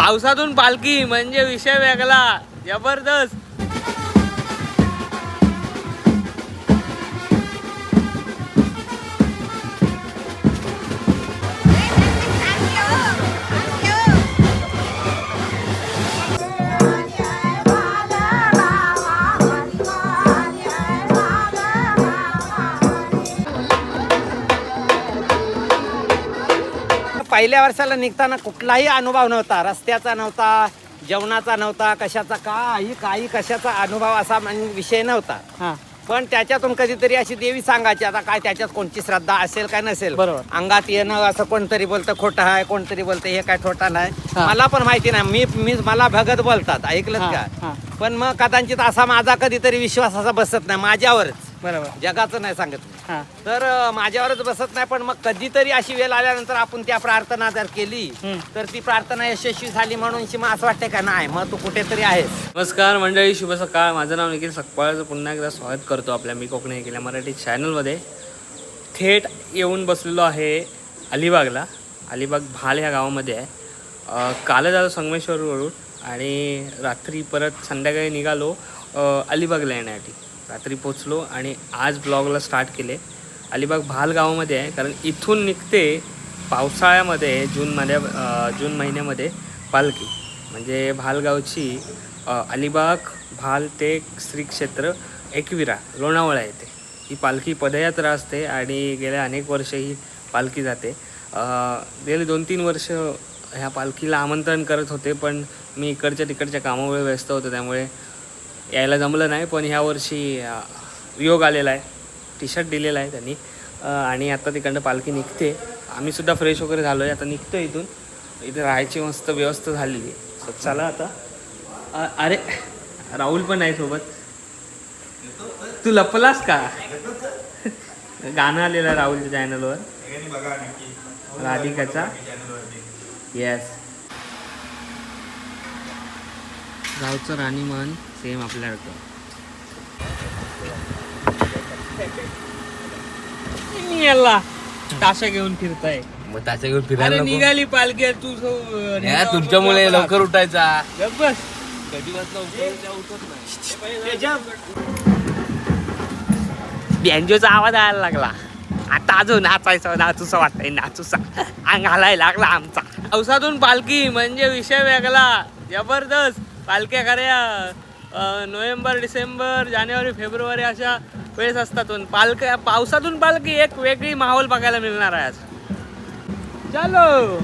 पावसातून पालखी म्हणजे विषय वेगळा. जबरदस्त. पहिल्या वर्षाला निघताना कुठलाही अनुभव नव्हता. रस्त्याचा नव्हता जेवणाचा नव्हता कशाचा काही काही कशाचा अनुभव असा विषय नव्हता. हा. पण त्याच्यातून कधीतरी अशी देवी सांगायची आता काय त्याच्यात कोणची श्रद्धा असेल काय नसेल. बरोबर. अंगात येणं असं कोणतरी बोलतं खोटं आहे कोणतरी बोलतं हे काय खोटा नाही. हा. मला पण माहिती नाही मी मी मला भगत बोलतात ऐकलं हा, का? हा. पण मग कदाचित असा माझा कधीतरी विश्वास असा बसत नाही माझ्यावरच. बरोबर. जगाचं नाही सांगत मी. हा. तर अं, माझ्यावरच बसत नाही पण मग कधीतरी अशी वेळ आल्यानंतर आपण त्या प्रार्थना जर केली हम्म. तर ती प्रार्थना यशस्वी झाली म्हणून मग असं वाटतंय का नाही? मग तू कुठेतरी आहेस. नमस्कार मंडळी शुभ सकाळ. माझं नाव निखिल सकपाळचं. पुन्हा एकदा स्वागत करतो आपल्या मी कोकणी केल्या मराठी चॅनलमध्ये थेट येऊन बसलेलो आहे अलिबागला. अलिबाग भाल ह्या गावामध्ये आहे. अं, कालच आलो संगमेश्वरवरून आणि रात्री परत संध्याकाळी निघालो अं, अलिबागला येण्यासाठी. रात्री पोचलो आणि आज ब्लॉगला स्टार्ट केले. अलिबाग भाल गावामध्ये आहे कारण इथून निघते पावसाळ्यामध्ये जूनमध्ये जून महिन्यामध्ये पालखी. म्हणजे भालगावची अलिबाग भाल ते श्री क्षेत्र एकविरा लोणावळा येते. ही पालखी पदयात्रा असते आणि गेल्या अनेक वर्ष ही पालखी जाते. गेले दोन तीन वर्ष ह्या पालखीला आमंत्रण करत होते पण मी इकडच्या तिकडच्या कामामुळे व्यस्त होतो त्यामुळे यायला जमलं नाही पण ह्यावर्षी योग आलेला आहे. टी शर्ट दिलेला आहे त्यांनी. आणि आता तिकडनं पालखी निघते. आम्ही सुद्धा फ्रेश वगैरे झालो आहे आता निघतो इथून. इथे राहायची मस्त व्यवस्था झालेली आहे. So, चला आता. अरे राहुल पण आहे सोबत. तू लपलास का? गाणं आलेलं आहे राहुलच्या चॅनलवर राधिकाचा. येस गावचं राणीमान सेम आपल्यासारखं याला ताशा घेऊन फिरताय. मग त्याच्या घेऊन अरे फिरायला नको. निघाली पालखी तू या, तुमच्यामुळे लवकर उठायचा. बस. कधी वाजता उठायचा? उठत नाही. बँजोचा आवाज यायला लागला. आता अजून नाचायचं नाचूसा वाटतंय नाचूसा. अंग हालायला लागला आमचा. पावसातून पालखी म्हणजे विषय वेगळा. जबरदस्त. पालख्या खऱ्या. नोव्हेंबर डिसेंबर जानेवारी फेब्रुवारी अशा वेळेस असतात पालक पालख्या पावसातून पालखी एक वेगळी माहोल बघायला मिळणार आहे आज. चलो!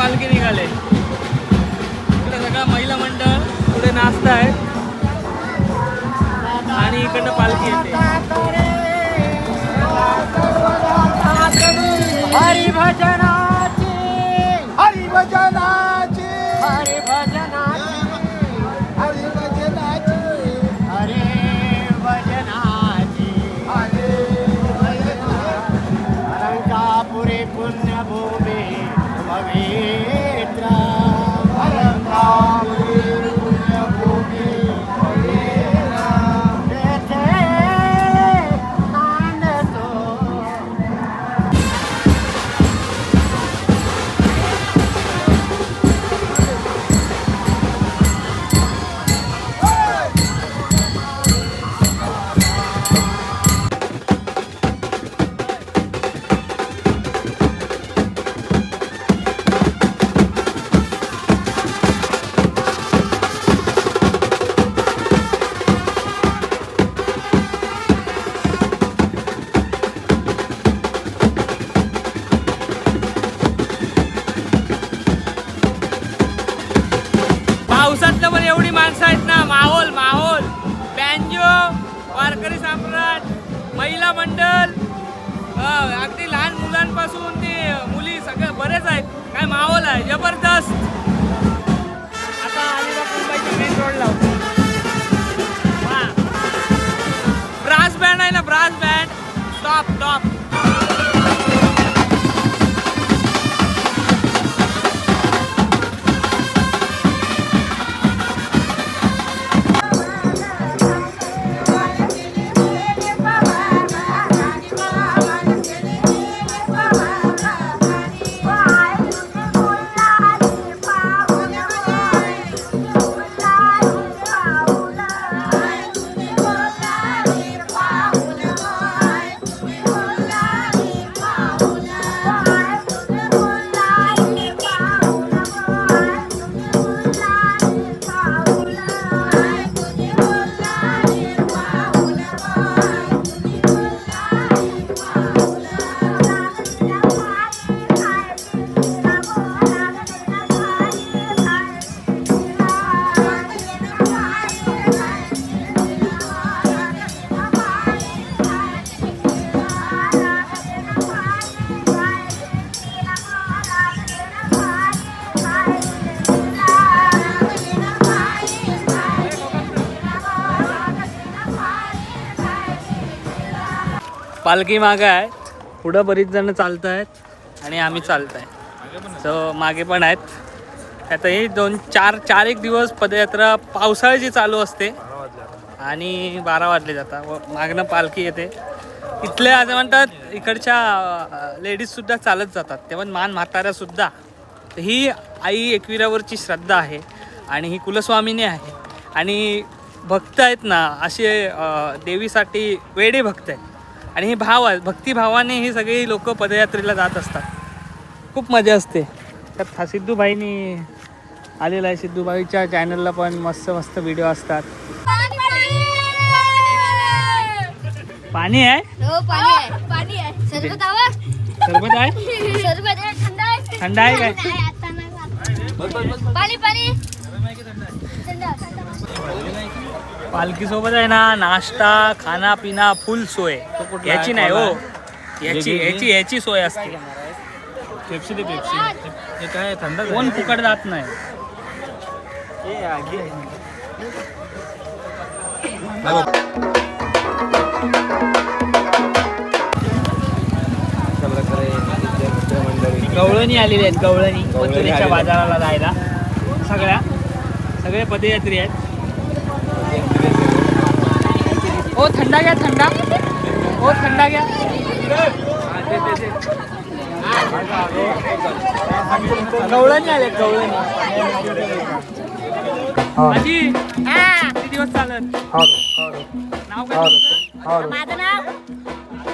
पालखी निघाले. इकडे सगळा महिला मंडळ पुढे नाचत आहेत आणि इकडनं पालखी येते. माणसं आहेत ना माहोल माहोल. बँजो वारकरी सम्राट महिला मंडळ अगदी लहान मुलांपासून ते मुली सगळे बरेच आहेत. काय माहोल आहे जबरदस्त. आता अलिबाग मुंबईच्या मेन रोडला ब्रास बँड आहे ना ब्रास बँड स्टॉप टॉप पालखी मागं आहे. पुढं बरीच जण चालत आहेत आणि आम्ही चालत आहे सो मागे पण आहेत. आता हे दोन चार चार एक दिवस पदयात्रा पावसाळ्याची चालू असते. आणि बारा वाजले जातात व मागणं पालखी येते. इथले असं म्हणतात इकडच्या लेडीजसुद्धा चालत जातात. तेव्हा मान म्हाताऱ्यासुद्धा ही आई एकविरावरची श्रद्धा आहे. आणि ही कुलस्वामिनी आहे. आणि भक्त आहेत ना असे देवीसाठी वेडे भक्त आहेत. आणि हे भाव भक्तिभावाने ही सगळी लोक पदयात्रेला जात असतात. खूप मजा असते. त्यात हा सिद्धूबाईनी आलेला आहे. सिद्धूबाईच्या चॅनलला पण मस्त मस्त व्हिडिओ असतात. पाणी आहे? हो सरबत सरबत आहे. थंड आहे? थंड आहे काय? पाणी पाणी. थंड थंड पालखी सोबत आहे ना नाश्ता खाना पिना फुल सोय? याची नाही हो. याची. याची याची सोय असते. पेप्सी दे पेप्सी. हे काय थंड कोण फुकट जात नाही. गवळणी आलेली आहेत गवळणी. मथुरेच्या बाजाराला जायला. सगळ्या सगळे पदयात्री आहेत. ओ थंडा घ्या थंडा. ओ थंडा घ्या. गवळणी आलेत गवळणी. आजी किती दिवस चालत? नाव काय तुमचं? माझं नाव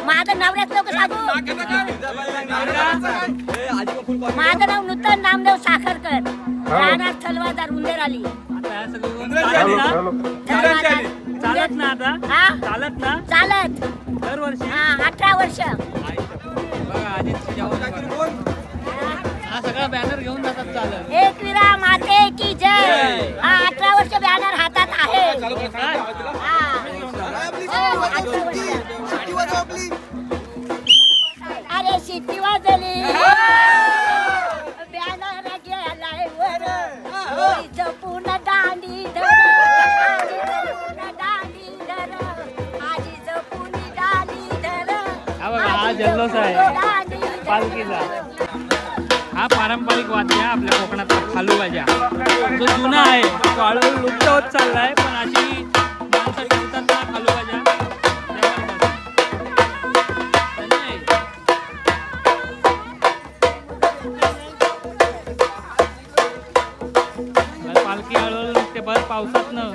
माझं नवऱ्यात लोक सांगू. माझं नाव नूतन नामदेव साखरकर. राहणार थलवादार उंदेर आली आता या सगळं ना? चालत ना आता? हा? चालत ना? चालत. दरवर्षी? हा अठरा वर्ष. बघा. हा सगळा बॅनर घेऊन जातात चालत. एकविरा माते की जय. हा अठरा वर्ष बॅनर हातात अरे हा आहे. पालखीचा. हा पारंपरिक वाद्य आहे आपल्या कोकणातला खालूबाजा जो जुना आहे तो हळूहळू लुप्त होत चालला आहे पण अशी माणसं ठेवतात ना खालूबाजा पालखी हळूहळू ते बरं पावसात न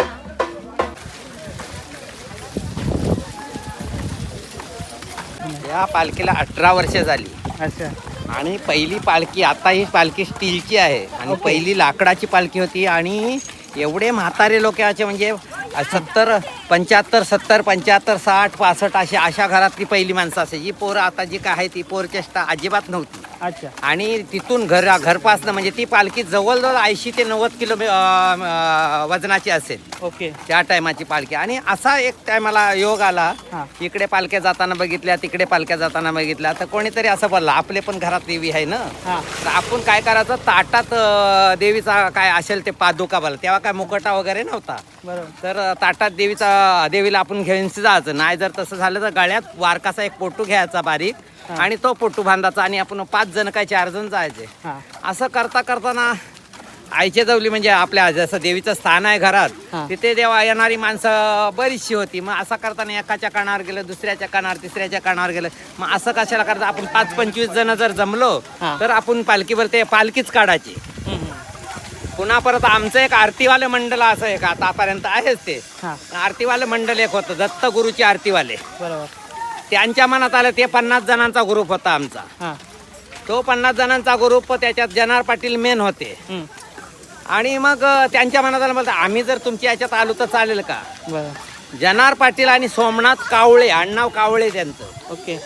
या पालखीला अठरा वर्ष झाली. अच्छा. आणि पहिली पालखी आता ही पालखी स्टीलची आहे. आणि पहिली लाकडाची पालखी होती. आणि एवढे म्हातारे लोक याचे म्हणजे सत्तर पंच्याहत्तर सत्तर पंच्याहत्तर साठ पासष्ट अशी अशा घरातली पहिली माणसं असायची. ही पोरं आता जी काय आहे ती पोर चेष्टा अजिबात नव्हती. अच्छा. आणि तिथून घर घरपासनं म्हणजे ती पालखी जवळजवळ ऐंशी ते नव्वद किलो वजनाची असेल. ओके. त्या टायमाची पालखी. आणि असा एक टायमाला योग आला हा. इकडे पालख्या जाताना बघितल्या तिकडे पालख्या जाताना बघितल्या तर कोणीतरी असं बोललं आपले पण घरात देवी आहे ना? हा. तर आपण काय करायचं ताटात अं, देवीचा काय असेल ते पादुका बोला तेव्हा काय मुकटा वगैरे नव्हता. बरोबर. तर अं, ताटात देवीचा देवीला आपण घेऊन जायचं. नाही जर तसं झालं तर गळ्यात वारकाचा एक पोटू घ्यायचा बारीक. आणि तो पोटू बांधायचा आणि आपण पाच जण काय चार जण जायचे. असं करता करताना आईच्या जवली म्हणजे आपल्या जसं देवीचं स्थान आहे घरात. तिथे देवा येणारी माणसं बरीचशी होती मग असं करताना एकाच्या कानावर गेलं दुसऱ्याच्या कानावर तिसऱ्याच्या कानावर गेलं. मग असं कशाला करता आपण पाच पंचवीस जण जर जमलो. तर आपण पालखीवर ते पालखीच काढायची. पुन्हा परत आमचं एक आरतीवाले मंडळ असं एक आता आतापर्यंत आहेच ते. आरतीवाले मंडळ एक होतं दत्त गुरुचे आरतीवाले. बरोबर. त्यांच्या मनात आलं ते पन्नास जणांचा ग्रुप होता आमचा. हा. तो पन्नास जणांचा ग्रुप त्याच्यात जनार पाटील मेन होते. हम्म. आणि मग अ, त्यांच्या मनात आलं बोलतं आम्ही जर तुमच्या याच्यात आलो तर चालेल का? बरोबर जनार पाटील आणि सोमनाथ कावळे आडनाव कावळे त्यांचं. ओके.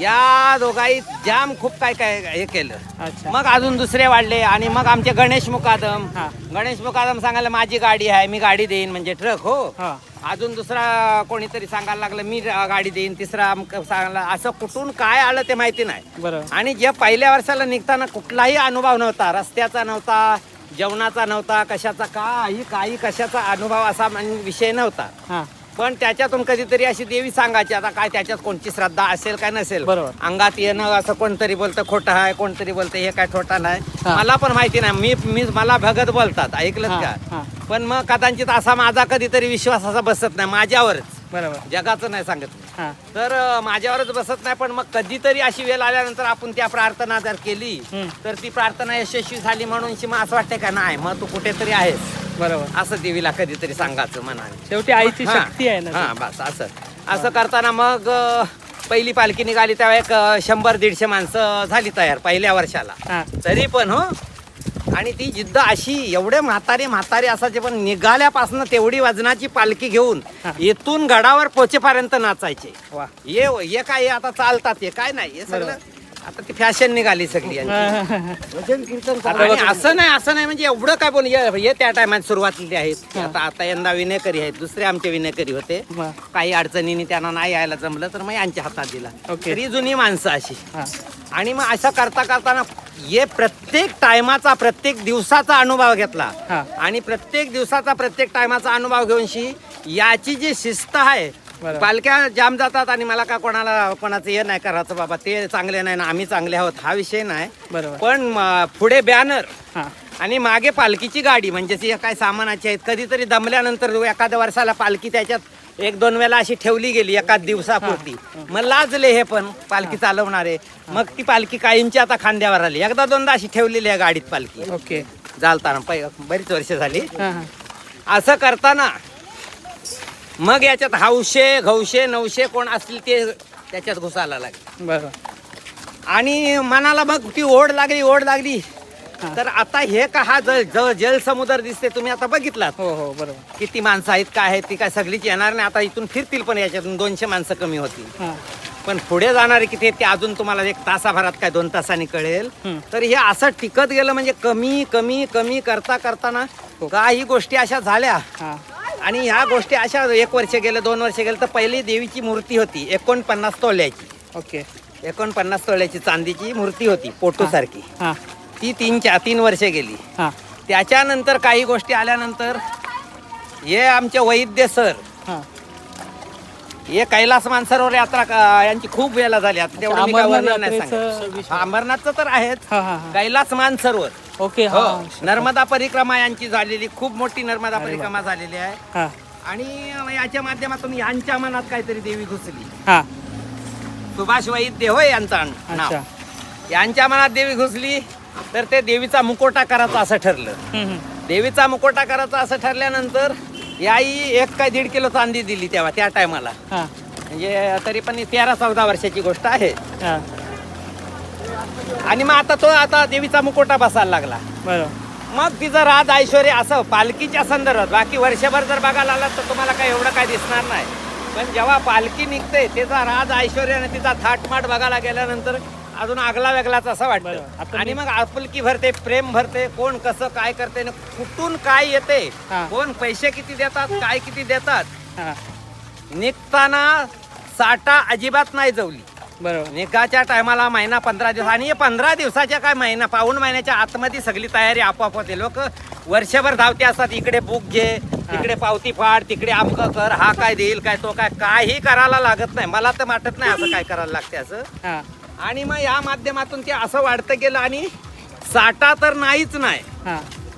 या दोघाही जाम खूप काय काय हे केलं. अच्छा. मग अजून दुसरे वाढले आणि मग आमचे गणेश मुकादम. हा. गणेश मुकादम सांगायला माझी गाडी आहे मी गाडी देईन म्हणजे ट्रक हो. हा. अजून दुसरा कोणीतरी सांगायला लागलं मी गाडी देईन तिसरा सांगायला असं कुठून काय आलं ते माहिती नाही. बरोबर आणि जे पहिल्या वर्षाला निघताना कुठलाही अनुभव नव्हता रस्त्याचा नव्हता जेवणाचा नव्हता कशाचा काही काही कशाचा अनुभव असा विषय नव्हता. हा. पण त्याच्यातून कधीतरी अशी देवी सांगायची आता काय त्याच्यात कोणची श्रद्धा असेल काय नसेल बरोबर. अंगात येणं असं कोणतरी बोलतं खोटं आहे कोणतरी बोलतं हे काय खोटा नाही हा. मला पण माहिती नाही मी मी मला भगत बोलतात ऐकलं हा, का हा. पण मग कदाचित असा माझा कधीतरी विश्वास असा बसत नाही माझ्यावरच बरोबर जगाचं नाही सांगत मी. हा तर अं, माझ्यावरच बसत नाही पण मग कधीतरी अशी वेळ आल्यानंतर आपण त्या प्रार्थना जर केली हम्म. तर ती प्रार्थना यशस्वी झाली म्हणून मग असं वाटतंय का नाही मग तू कुठेतरी आहेस बरोबर. असं देवीला कधीतरी सांगायचं मनाने शेवटी आईची हा. शक्ती आहे ना हा बस असं. असं करताना मग अं, पहिली पालखी निघाली तेव्हा एक अं, शंभर दीडशे माणसं झाली तयार पहिल्या वर्षाला. हा. तरी पण हो आणि ती जिद्द अशी एवढे म्हातारे म्हातारे असायचे पण निघाल्यापासून तेवढी वजनाची पालखी घेऊन हा. इथून गडावर पोचेपर्यंत नाचायचे. वा. ये हे काय हे आता चालतात हे काय नाही हे सगळं आता ती फॅशन निघाली सगळी यांची. आणि असं नाही असं नाही म्हणजे एवढं काय बोल हे त्या टायमात सुरुवातीला आहेत आता आता यंदा विनेकरी आहेत दुसरे आमचे विनेकरी होते वा. काही अडचणीने त्यांना नाही यायला जमलं तर मग यांच्या हातात दिला. तरी जुनी माणसं अशी हा आणि मग असं करता करताना हे प्रत्येक टायमाचा प्रत्येक दिवसाचा अनुभव घेतला हा. आणि प्रत्येक दिवसाचा प्रत्येक टायमाचा अनुभव घेऊन शी याची जी शिस्त आहे. पालख्या जाम जातात आणि मला का कोणाला कोणाचं हे नाही करायचं बाबा ते चांगले नाही ना आम्ही चांगले आहोत हा विषय नाही. बरोबर. पण म, पुढे बॅनर हा. आणि मागे पालखीची गाडी म्हणजे काय सामानाची आहेत कधीतरी दमल्यानंतर एखाद्या वर्षाला पालखी त्याच्यात एक दोन वेळा अशी ठेवली गेली एका दिवसापुरती. मग लाजले हे पण पालखी चालवणारे. मग ती पालखी कायमची आता खांद्यावर आली. एकदा दोनदा अशी ठेवलेली आहे गाडीत पालखी. ओके. चालताना पै बरीच वर्ष झाली. हा हा. असं करताना मग याच्यात हौशे घौशे नऊशे कोण असतील ते त्याच्यात घुसायला लागले. बरोबर आणि मनाला मग ती ओढ लागली ओढ लागली. तर आता हे का हा जल जल जलसमुद्र दिसते तुम्ही आता बघितलात. हो हो बरोबर. किती माणसं आहेत काय आहेत ती काय सगळीच येणार नाही. आता इथून फिरतील पण याच्यातून दोनशे माणसं कमी होतील. हा. पण पुढे जाणारे किती आहेत ते अजून तुम्हाला एक तासाभरात काय दोन तासांनी कळेल. तर हे असं टिकत गेलं म्हणजे कमी कमी कमी करता करताना हो. काही गोष्टी अशा झाल्या. हा. आणि ह्या गोष्टी अशा एक वर्ष गेलं दोन वर्ष गेलं तर पहिली देवीची मूर्ती होती एकोणपन्नास तोल्याची ओके. एकोणपन्नास तोल्याची चांदीची मूर्ती होती पोटूसारखी. हां ती तीन चार तीन वर्षे गेली. हां. त्याच्यानंतर काही गोष्टी आल्यानंतर हे आमचे वैद्य सर हां. हे कैलास मानसरोवर यात्रा का- यांची खूप वेळेला झाली. आता तेवढं मी काय अमरनाथ वर्णन नाही यात्रेचं सांगत. अमरनाथचं तर आहेच. हां हां हां. कैलास मानसरोवर. ओके हो हां नर्मदा परिक्रमा यांची झालेली खूप मोठी नर्मदा परिक्रमा झालेली आहे. हां. आणि याच्या माध्यमातून यांच्या मनात काहीतरी देवी घुसली. हां. सुभाष वैद्य होय यांचा नाव. अच्छा. यांच्या मनात देवी घुसली तर ते देवीचा मुकोटा करायचा असं ठरलं. हम्म, हम्म. देवीचा मुकोटा करायचा असं ठरल्यानंतर याई एक काय दीड किलो चांदी दिली तेव्हा त्या टायमाला. हां. म्हणजे तरी पण तेरा चौदा वर्षाची गोष्ट आहे. हां. आणि मग आता तो आता देवीचा मुकोटा बसायला लागला. बरोबर मग तिचं राज ऐश्वर्य असं पालखीच्या संदर्भात बाकी वर्षभर जर बघायला आलात तर तुम्हाला काय एवढं काय दिसणार नाही. पण जेव्हा पालखी निघते तिचा राज ऐश्वर्य आणि तिचा थाटमाट बघायला गेल्यानंतर अजून आगला वेगळाच असं. वाटतं. आता आणि मी- मग आपुलकी भरते प्रेम भरते कोण कसं काय करते आणि कुठून काय येते हा. कोण पैसे किती देतात काय किती देतात हां. निघताना साठा अजिबात नाही जवली. बरोबर. निकाच्या टायमाला महिना पंधरा दिवस आणि हे पंधरा दिवसाच्या काय महिना? पाऊण महिन्याच्या आतमध्ये सगळी तयारी आपोआप होते. लोक वर्षभर धावते असतात. इकडे बुक घे तिकडे पावती फाड तिकडे अमकं कर हा काय देईल काय तो काय काही करायला लागत नाही. मला तर वाटत नाही असं काय करायला लागते असं. आणि मग या माध्यमातून ते असं वाढतं गेलं आणि साठा तर नाहीच नाही.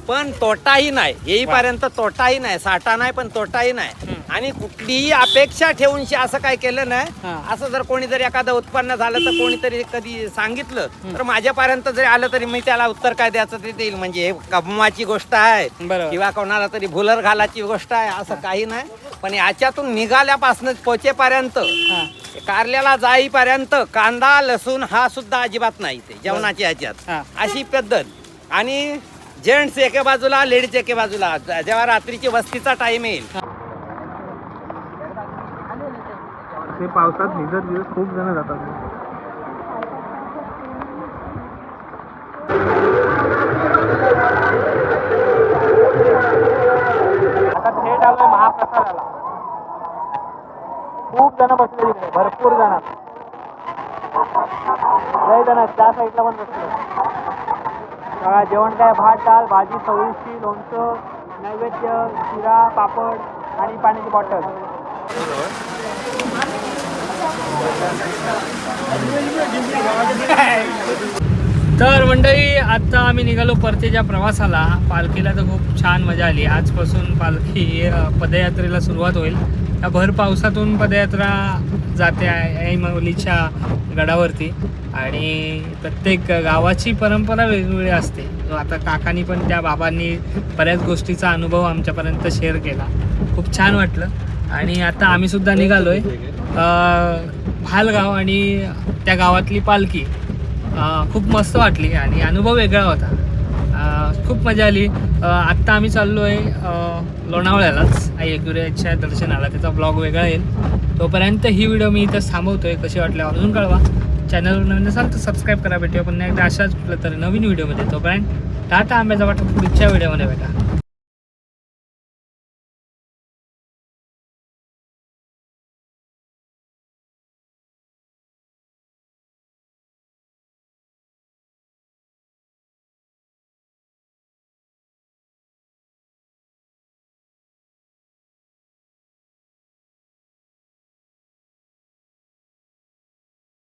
पण तोटाही नाही. येईपर्यंत तोटाही नाही. साठा नाही पण तोटाही नाही. आणि कुठलीही अपेक्षा ठेवून असं काय केलं नाही. असं जर कोणी जर एखादं उत्पन्न झालं तर कोणीतरी कधी सांगितलं तर माझ्यापर्यंत जरी आलं तरी मी त्याला उत्तर काय द्यायचं ते देईल. म्हणजे हे कमवाची गोष्ट आहे. किंवा कोणाला तरी भुलर घालाची गोष्ट आहे असं काही नाही. पण याच्यातून निघाल्यापासून पोचेपर्यंत कारल्याला जाईपर्यंत कांदा लसूण हा सुद्धा अजिबात नाही ते जेवणाच्या. ह्याच्यात. अशी पद्धत. आणि जेंट्स एके बाजूला लेडीज एके बाजूला. जेव्हा रात्रीची वस्तीचा टाइम येईल. ते पावसात भिजत भिजत खूप जण जातात. आता थेट आलोय महाप्रसादाला. खूप जण बसले तिकडे भरपूर जण. लय जण आहेत, त्या साईडला पण बसले. बघा जेवण काय भात डाळ भाजी चवळीची लोणचं नैवेद्य शिरा पापड आणि पाण्याची बॉटल. तर मंडळी आत्ता आम्ही निघालो परतीच्या प्रवासाला. पालखीला तर खूप छान मजा आली. आजपासून पालखी पदयात्रेला सुरुवात होईल. या भर पावसातून पदयात्रा जाते आहे ऐमवलीच्या गडावरती. आणि प्रत्येक गावाची परंपरा वेगवेगळी असते. आता काकांनी पण त्या बाबांनी बऱ्याच गोष्टीचा अनुभव आमच्यापर्यंत शेअर केला. खूप छान वाटलं. आणि आता आम्ही सुद्धा निघालोय. भालगाव आणि त्या गावातली पालखी. खूप मस्त वाटली आणि अनुभव वेगळा होता. खूप मजा आली. आत्ता आम्ही चाललो आहे लोणावळ्यालाच. आई एकविराच्या दर्शनाला. त्याचा ब्लॉग वेगळा येईल. तोपर्यंत ही व्हिडिओ मी इथं थांबवतोय. कशी वाटली अजून कळवा. चॅनलवर नवीन असाल तर सबस्क्राईब करा भेटूया पुन्हा एकदा अशाच कुठल्या तरी नवीन व्हिडिओमध्ये तोपर्यंत टाटा आंब्याचा वाटप पुढच्या व्हिडिओमध्ये भेटा